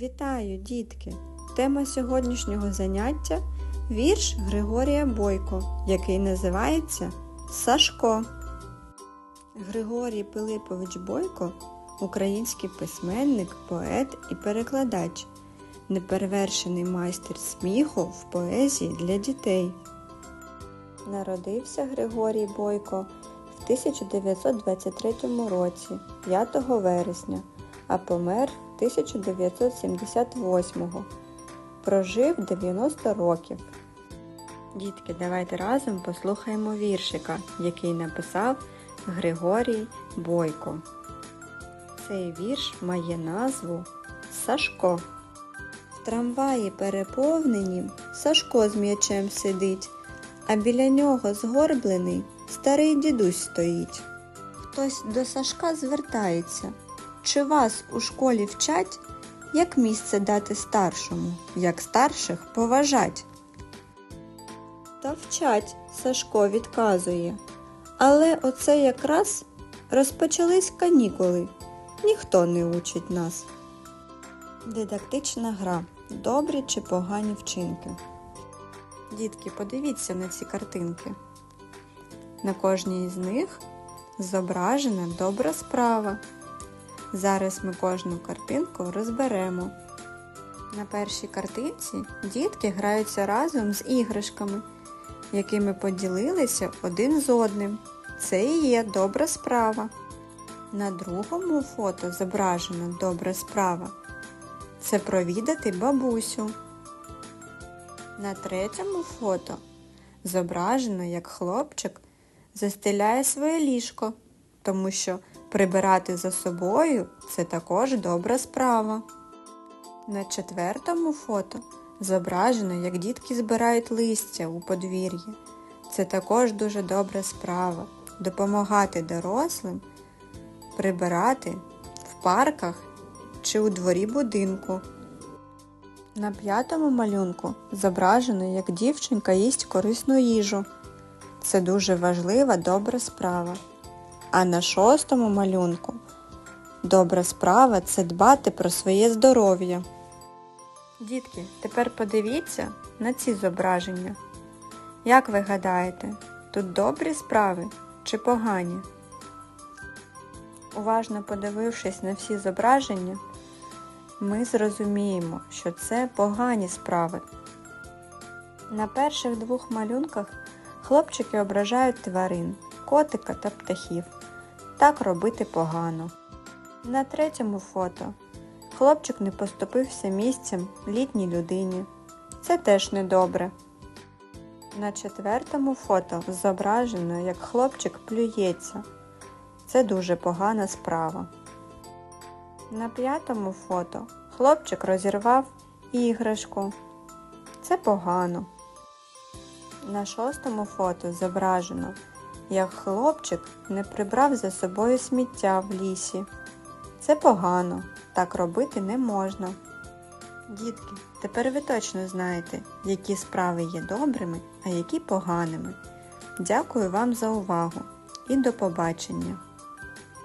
Вітаю, дітки! Тема сьогоднішнього заняття вірш Григорія Бойко, який називається Сашко. Григорій Пилипович Бойко український письменник, поет і перекладач, неперевершений майстер сміху в поезії для дітей. Народився Григорій Бойко в 1923 році, 5 вересня, а помер 1978-го. Прожив 90 років. Дітки, давайте разом послухаємо віршика, який написав Григорій Бойко. Цей вірш має назву Сашко. В трамваї переповненім Сашко з м'ячем сидить, а біля нього згорблений старий дідусь стоїть. Хтось до Сашка звертається. Чи вас у школі вчать, як місце дати старшому, як старших поважать? Та вчать, Сашко відказує. Але оце якраз розпочались канікули. Ніхто не учить нас. Дидактична гра. Добрі чи погані вчинки. Дітки, подивіться на ці картинки. На кожній з них зображена добра справа. Зараз ми кожну картинку розберемо. На першій картинці дітки граються разом з іграшками, якими поділилися один з одним. Це і є добра справа. На другому фото зображена добра справа. Це провідати бабусю. На третьому фото зображено, як хлопчик застеляє своє ліжко, тому що прибирати за собою це також добра справа. На четвертому фото зображено, як дітки збирають листя у подвір'ї. Це також дуже добра справа допомагати дорослим прибирати в парках чи у дворі будинку. На п'ятому малюнку зображено, як дівчинка їсть корисну їжу. Це дуже важлива добра справа. А на шостому малюнку добра справа це дбати про своє здоров'я. Дітки, тепер подивіться на ці зображення. Як ви гадаєте, тут добрі справи чи погані? Уважно подивившись на всі зображення, ми зрозуміємо, що це погані справи. На перших двох малюнках хлопчики ображають тварин, котика та птахів. Так робити погано. На третьому фото хлопчик не поступився місцем літній людині. Це теж недобре. На четвертому фото зображено, як хлопчик плюється. Це дуже погана справа. На п'ятому фото хлопчик розірвав іграшку. Це погано. На шостому фото зображено, як хлопчик не прибрав за собою сміття в лісі. Це погано, так робити не можна. Дітки, тепер ви точно знаєте, які справи є добрими, а які поганими. Дякую вам за увагу і до побачення!